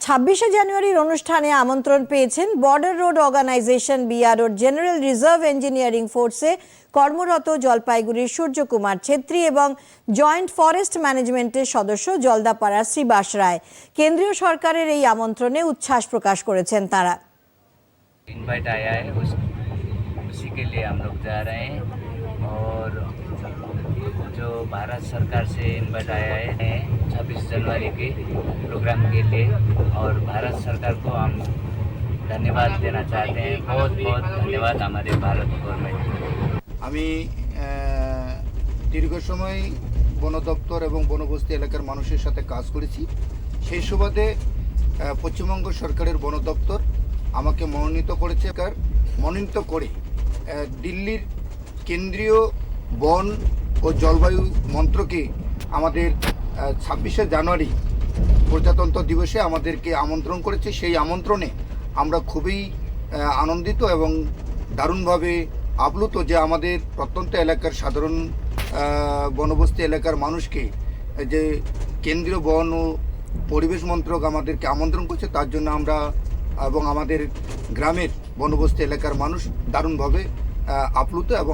ছাব্বিশে জানুয়ারির অনুষ্ঠানে আমন্ত্রণ পেয়েছেন বর্ডার রোড অর্গানাইজেশন বিআরওর জেনারেল রিজার্ভ ইঞ্জিনিয়ারিং ফোর্সে কর্মরত জলপাইগুড়ির সূর্যকুমার ছেত্রী এবং জয়েন্ট ফরেস্ট ম্যানেজমেন্টের সদস্য জলদাপাড়ার শ্রীবাস রায় কেন্দ্রীয় সরকারের এই আমন্ত্রণে উচ্ছ্বাস প্রকাশ করেছেন তারা इनवाइट आया है उस उसी के लिए हम लोग जा रहे हैं और जो भारत सरकार से इनवाइट आया है छब्बीस जनवरी के प्रोग्राम के लिए और भारत सरकार को हम धन्यवाद देना चाहते हैं बहुत बहुत धन्यवाद हमारे भारत गवर्नमेंट আমি আহ, দীর্ঘ সময় বন দপ্তর এবং বনবস্তি এলাকার মানুষের সাথে কাজ করেছি সেই সুবাদে আহ, পশ্চিমবঙ্গ সরকারের বন দপ্তর আমাকে মনোনীত করেছে কার মনোনীত করে আহ, দিল্লির কেন্দ্রীয় বন ও জলবায়ু মন্ত্রকে আমাদের ছাব্বিশে জানুয়ারি প্রজাতন্ত্র দিবসে আমাদেরকে আমন্ত্রণ করেছে। সেই আমন্ত্রণে আমরা খুবই আনন্দিত এবং দারুণভাবে আপ্লুত যে আমাদের প্রত্যন্ত এলাকার সাধারণ বনবস্তি এলাকার মানুষকে, যে কেন্দ্রীয় বন ও পরিবেশ মন্ত্রক আমাদেরকে আমন্ত্রণ করছে, তার জন্য আমরা, এবং আমাদের গ্রামের বনবস্তি এলাকার মানুষ দারুণভাবে আপ্লুত এবং